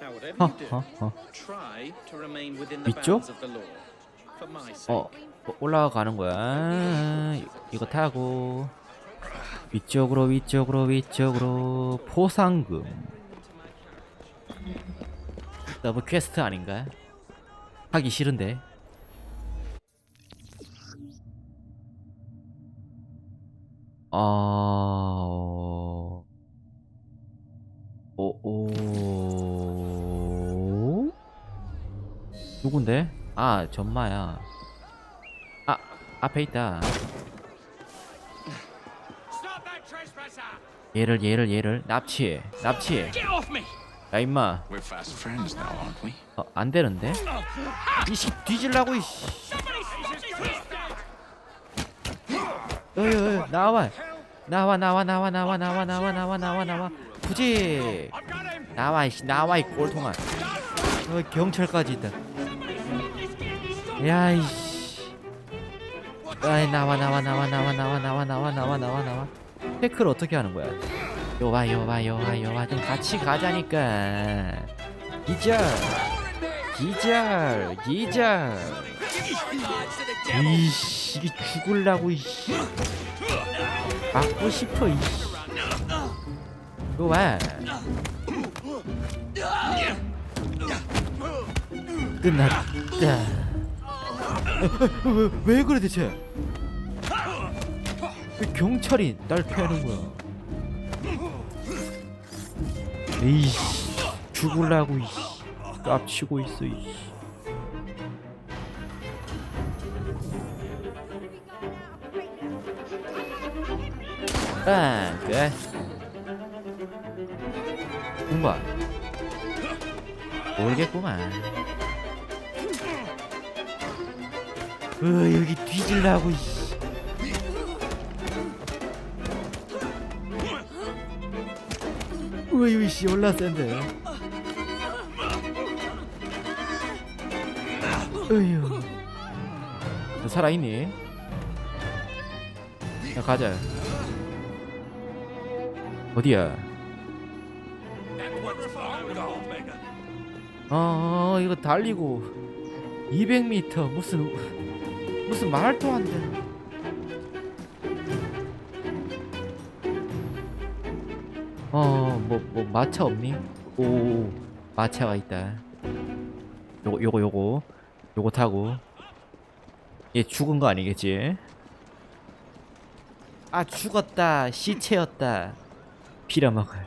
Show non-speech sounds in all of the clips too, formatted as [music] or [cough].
Now, whatever 허, you do, 허, 허. try to remain within the 위쪽? 어, 어, 올라가는 거야. 아, 이거 타고 위쪽으로 위쪽으로 위쪽으로 포상금. 너무 퀘스트 아닌가? 하기 싫은데. 어. 오, 오. 누군데? 아, 전마야. 아, 앞에 있다. 얘를, 얘를, 얘를. 납치해. 납치해. Get off me! 야, 임마. 어, 안 되는데? 이씨, 뒤질라고, 이씨. 어이, 나와. 나와, 나와, 나와, 나와, 나와, 나와, 나와, 나와, 나와. 굳이. 나와, 이씨, 나와, 이 꼴통아. 어, 경찰까지 있다. 야, 이씨. 아이, 나와, 나와, 나와, 나와, 나와, 나와, 나와, 나와, 나와, 나와. 태클 어떻게 하는 거야? 요봐, 요봐, 요봐, 요봐. 좀 같이 가자니까. 기절. 기절. 기절. 이씨, 이게 죽을라고, 이씨. 맞고 싶어, 이씨. 봐. 끝났다. 왜, 왜 그래 대체? 왜 경찰이 날 패는 거야? 에이씨, 죽을라고 이씨. 깝치고 있어 이씨. 아, 그래. 공부. 모르겠구만. 으 여기 뒤질라고 이씨. 왜 여기 씨 올라 센데? 어휴. 너 살아있니? 야 가자. 어디야? 어, 어 이거 달리고 200m 무슨 무슨 말도 안 돼. 어, 뭐, 뭐, 마차 없니? 오, 마차가 있다. 요거, 요거, 요거. 요거 타고. 얘 죽은 거 아니겠지? 아, 죽었다. 시체였다. 빌어먹을.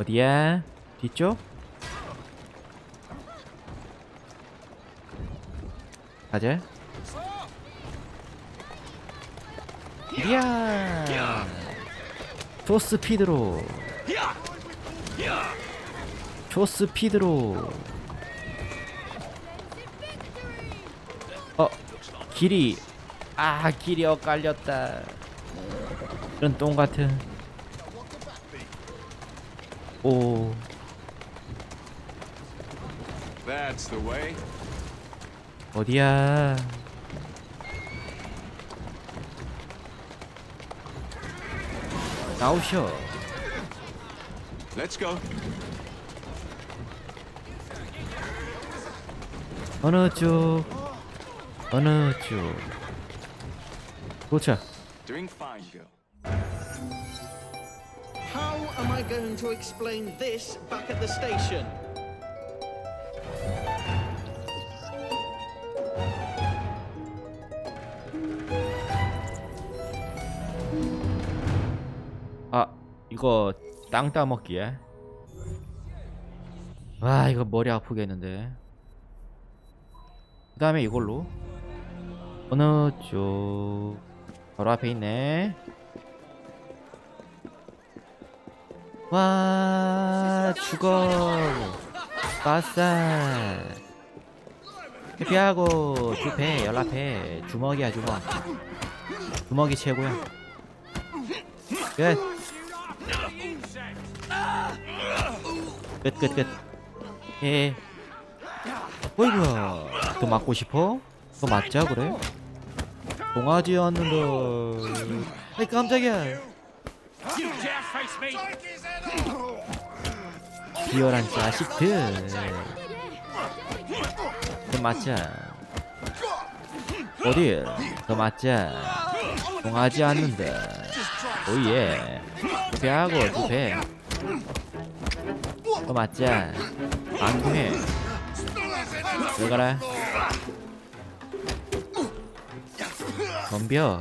어디야? 뒤쪽? 가자. 이야. 초스피드로. 초스피드로. 어, 길이. 아, 길이 엇갈렸다. 이런 똥 같은. 오. That's the way. 어디야? 나오셔. Let's go. 어느 쪽? 어느 쪽? 도착. Doing fine, girl. How am I going to explain this back at the station? 이거 땅 따먹기야? 와, 이거 머리 아프겠는데. 그 다음에 이걸로. 어느 쪽? 바로 앞에 있네. 와, 죽어. 빠싸. 피하고 주패 연락해 주먹이야 주먹 주먹이 최고야 끝 끝, 끝, 끝. 예. 어이구야. 더 맞고 싶어? 더 맞자, 그래? 동아지였는데. 아이, 깜짝이야. 비열한 자식들 좀 맞자 어디 더 맞자 통하지 않는다 오예 두배하고 두 배 더 맞자 안 통해 들어가라? 덤벼.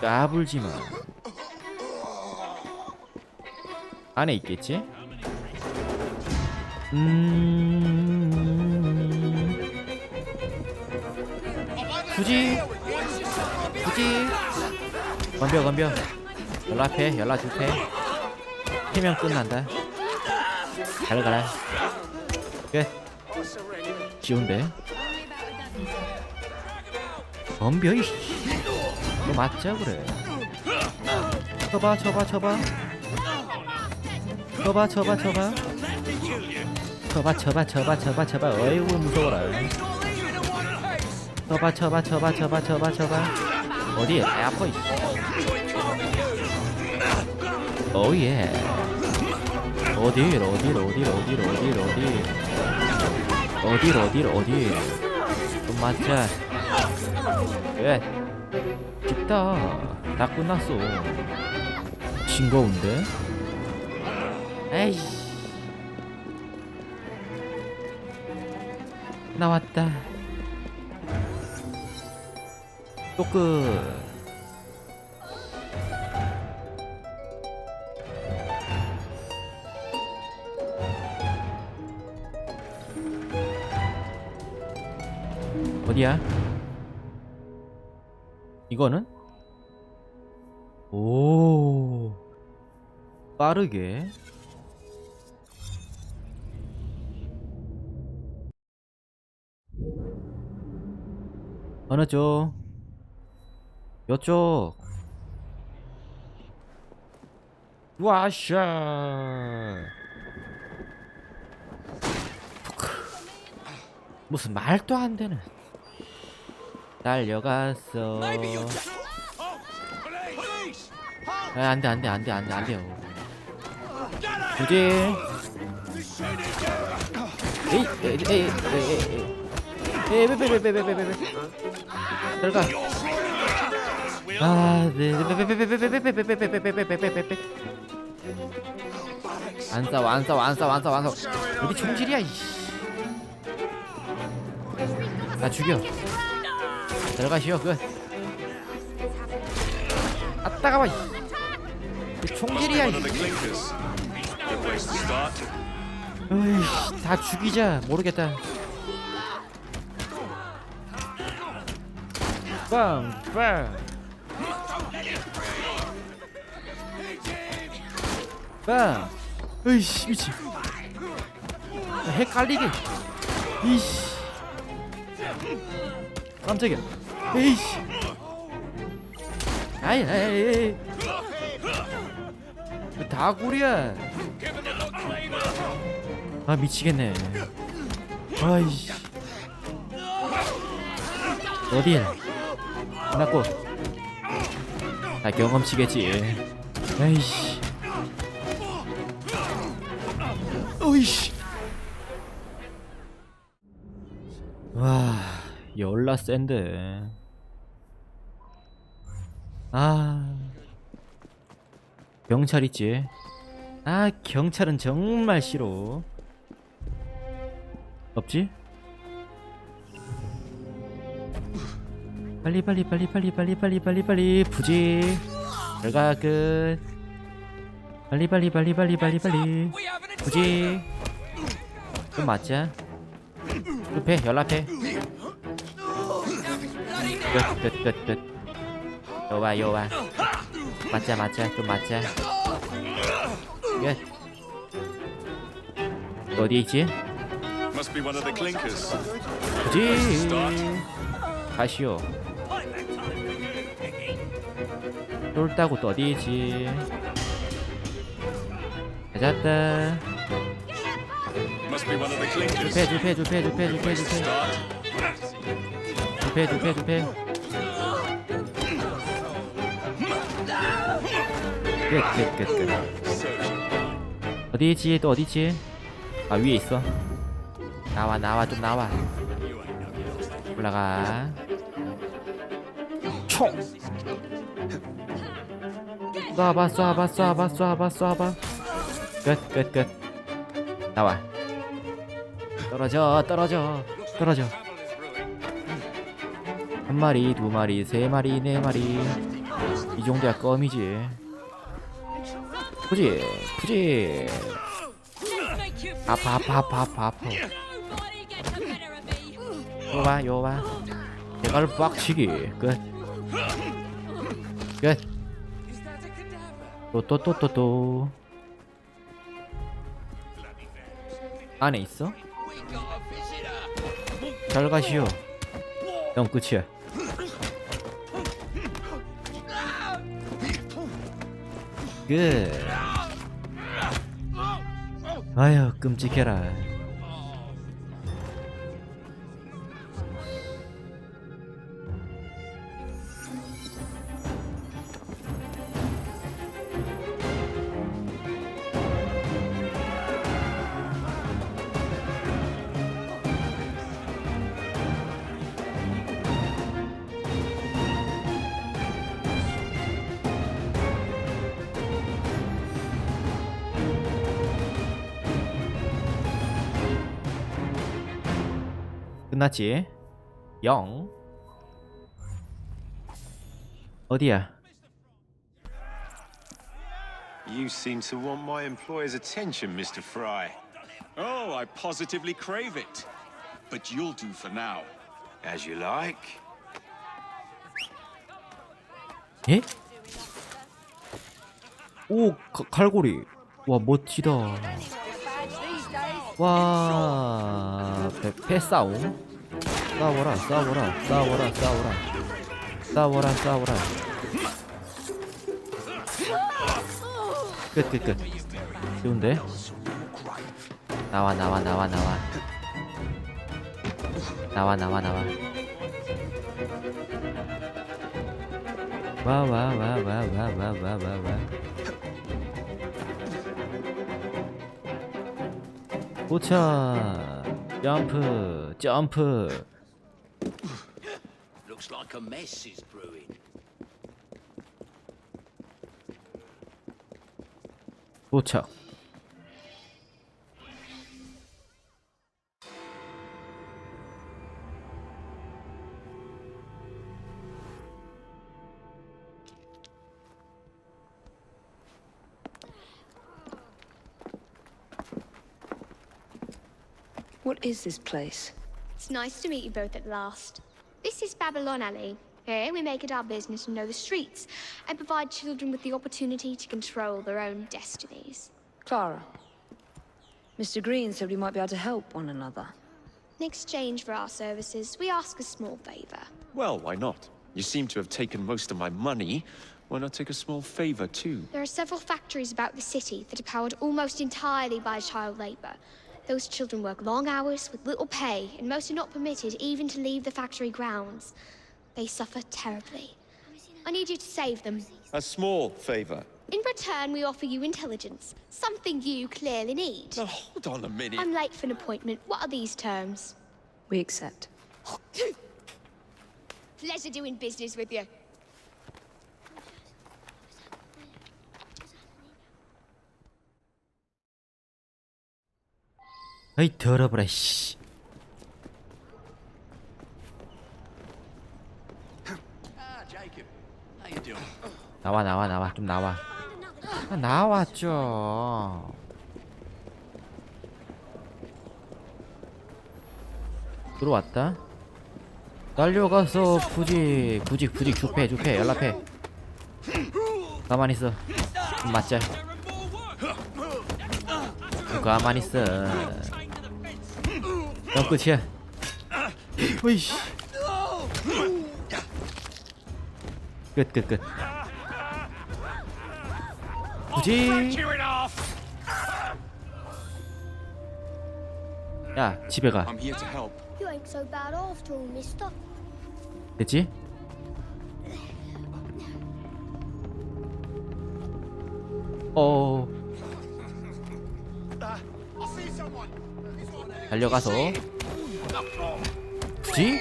까불지 마. 안에 있겠지? 음... 굳이? 굳이? 건벼 건벼 연락해 연락 줄게 해면 끝난다. 잘 가라. 끝 쉬운데? 건벼 이씨. 너 맞자 그래? 쳐봐 쳐봐 쳐봐. 쳐봐 쳐봐 쳐봐. 쳐봐 쳐봐 쳐봐 쳐봐 쳐봐. 어이구 무서워라. 쳐봐 쳐봐 쳐봐 쳐봐 쳐봐 쳐봐. 어디에? 배 아파 이씨 오예 어딜 어딜 어딜 어딜 어딜 어딜 어딜 어딜 어딜 좀 맞자. 왜? 깊다. 다 끝났어. 싱거운데 에이씨. 나왔다. 또끝 어디야? 이거는? 오 빠르게 어느 쪽? 요쪽 와샤. 무슨 말도 안 되는 달려갔어 아, 안돼 안돼 안돼 안돼 안돼요 굳이 에이 에이 에이 에이 에이 에이 베베베베베베베 들어가 아네베베베베베베베베베베베베베베베베베 안 싸워 안 싸워 안 싸워 안 싸워 안 싸워 여기 총질이야 이씨 나 죽여 들어가시오 끝 아따가와 이 총질이야 이. 어이, 다 죽이자. 모르겠다. 빵빵. 빵. 으이씨 미친. 헷갈리게. 이씨. 깜짝이야 에이씨. 아이 아이 아이 다구리야. 아 미치겠네. 아이씨. 어딜? 끝났고. 나 경험치겠지. 에이씨. 어이씨. 와 열나 센데 아 경찰 있지 아 경찰은 정말 싫어 없지? 빨리 빨리 빨리 빨리 빨리 빨리 빨리 빨리 부지 결과 끝 빨리 빨리 빨리 빨리 빨리 빨리 부지 좀 맞자 급해 연락해 끝끝끝끝 요봐 요봐. 맞자 맞자. 좀 맞자. 끝. 어디 있지? 굳이 가시오. 쫄다고 또 어디지? 찾았다. 주패 주패 주패 주패 주패 주패. 주패 주패 주패 끝, 끝, 끝. So, 어디 있지? 또 어디 있지? 아 위에 있어. 나와 나와 좀 나와. 올라가. 총. 쏴봐 쏴봐 쏴봐 쏴봐 쏴봐. 끝끝 끝. 나와. 떨어져 떨어져 떨어져. 한 마리 두 마리 세 마리 네 마리 이 정도야 껌이지. 굳이 굳이 아파 아파 아파 아파 아파. 요봐 요봐. 대가를 빡치기. 끝끝 또 또또또 또. 안에 있어? 잘 가시오. 넌 끝이야. 끝 아유 끔찍해라 끝났지? 영 어디야? You seem to want my employer's attention, Mr. Fry. oh, I positively crave it. But you'll do for now. As you like. 예? 오 가, 갈고리 와 멋지다 와 배, 배 싸움 싸워라 싸워라 싸워라 싸워라. 싸워라 싸워라. 끝끝끝. 좋은데? 나와 나와 나와 나와. 나와 나와 나와. 와 와 와 와 와 와 와 와와. 도착 점프 점프 like a mess is brewing. 도착 What is this place? It's nice to meet you both at last. This is Babylon Alley. Here we make it our business to know the streets and provide children with the opportunity to control their own destinies. Clara. Mr. Green said we might be able to help one another. In exchange for our services, we ask a small favor. Well, why not? You seem to have taken most of my money. Why not take a small favor, too? There are several factories about the city that are powered almost entirely by child labor. Those children work long hours with little pay, and most are not permitted even to leave the factory grounds. They suffer terribly. I need you to save them. A small favor. In return, we offer you intelligence, something you clearly need. Now, hold on a minute. I'm late for an appointment. What are these terms? We accept. [laughs] Pleasure doing business with you. 에이 더러워라 씨? 나와 나와 나와. 좀 나와. 아, 나와 좀. 들어왔다? 달려가서 부직 부직 부직 줍해 줍해. 연락해. 가만히 있어. 좀 맞자. 가만히 있어 넌 끝이야 으이씨 끝끝끝 부직 Chew it off! 야 집에 가 I'm here to help. You ain't so bad after all, mister. 됐지? 어 달려가서. 굳이?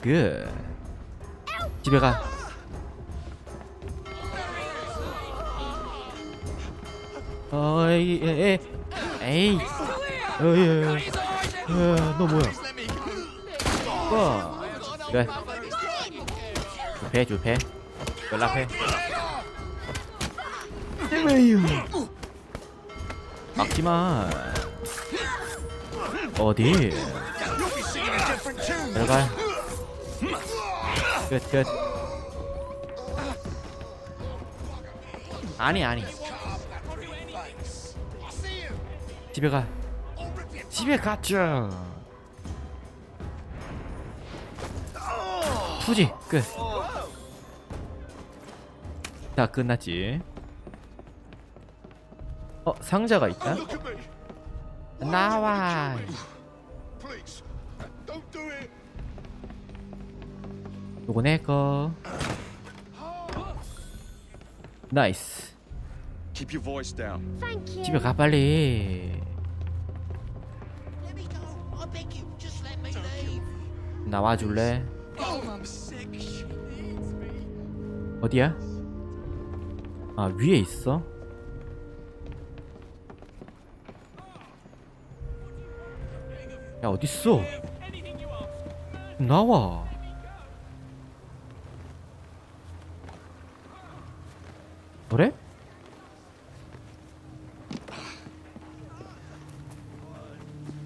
그 집에 가. 어이 에이 에이 어이. 어너 뭐야? 어. 그래 주패 주패 연락해. 왜요 막지마. 어디? 들어가. 끝끝. 아니 아니. 집에 가. 집에 가자. 푸지 끝다 끝났지 어 상자가 있다 나와 Please, don't do it. 요거 내거 나이스 Keep your voice down. Thank you. 집에 가 빨리 Let me go. I beg you. Just let me leave. 나와줄래 Oh. 어디야 아 위에 있어 야 어딨어 나와 그래?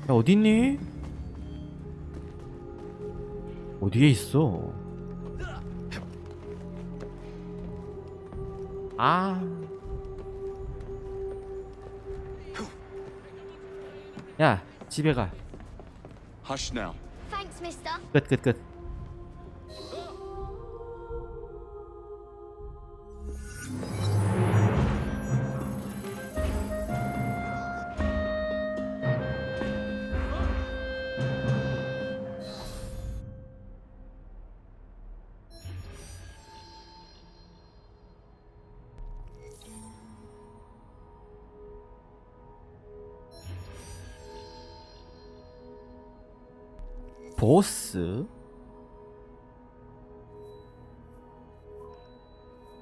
야 어딨니? 어디에 있어? 아. 야, 집에 가. Hush now. Thanks, mister. 끝, 끝, 끝.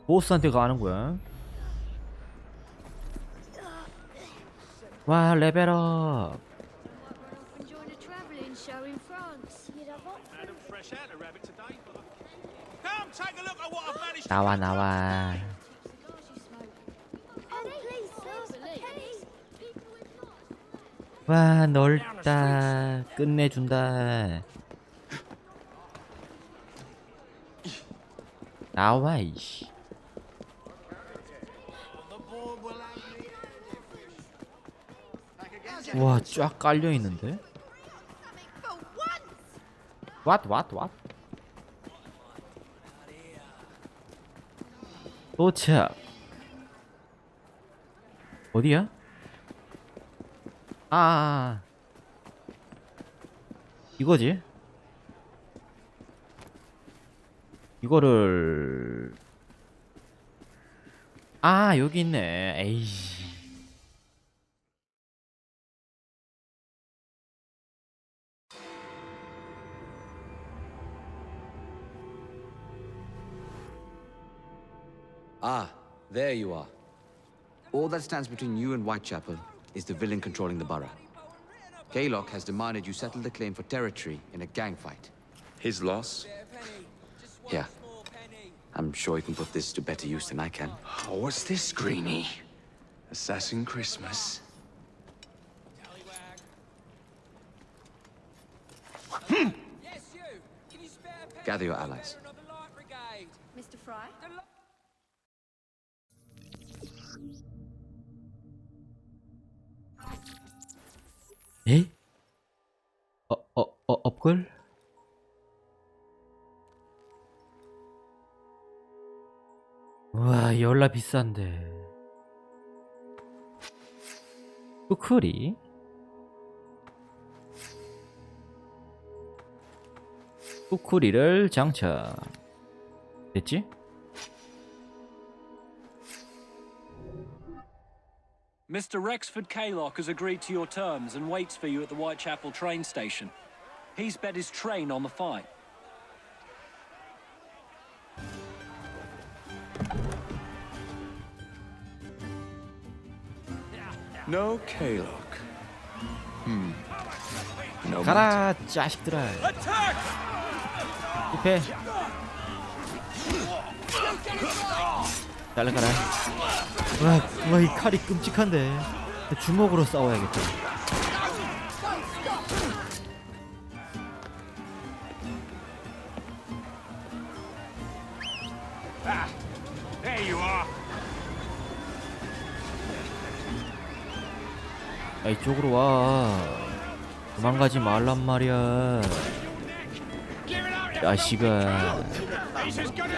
보스한테 가는 거야. 와, 레벨업. 나와, 나와. Oh. 와, 넓다. 끝내준다. 나와, 이씨. 와, 쫙 깔려 있는데? What, what, what? 도착. 어디야? 아, 아, 아. 이거지? 이거를 아 여기 있네 에이 Ah, there you are. All that stands between you and Whitechapel is the villain controlling the borough. Kaylock has demanded you settle the claim for territory in a gang fight. His loss? Yeah. I'm sure you can put this to better use than I can. Oh, what's this, Greenie? Assassin Christmas. Gather your allies. Mr. Fry? 에? 어, 어, 어, 업글? 와, 열라 비싼데. 쿠쿠리? 쿠쿠리를 장착. 됐지? Mr. Rexford Kaylock has agreed to your terms and waits for you at the Whitechapel train station. He's bet his train on the fight. No Kaylock. Hmm. No matter. 가라 자식들아 kup해 날라가라. 와이 칼이 끔찍한데. 주먹으로 싸워야겠다. 야 이쪽으로 와. 도망가지 말란 말이야. 야식아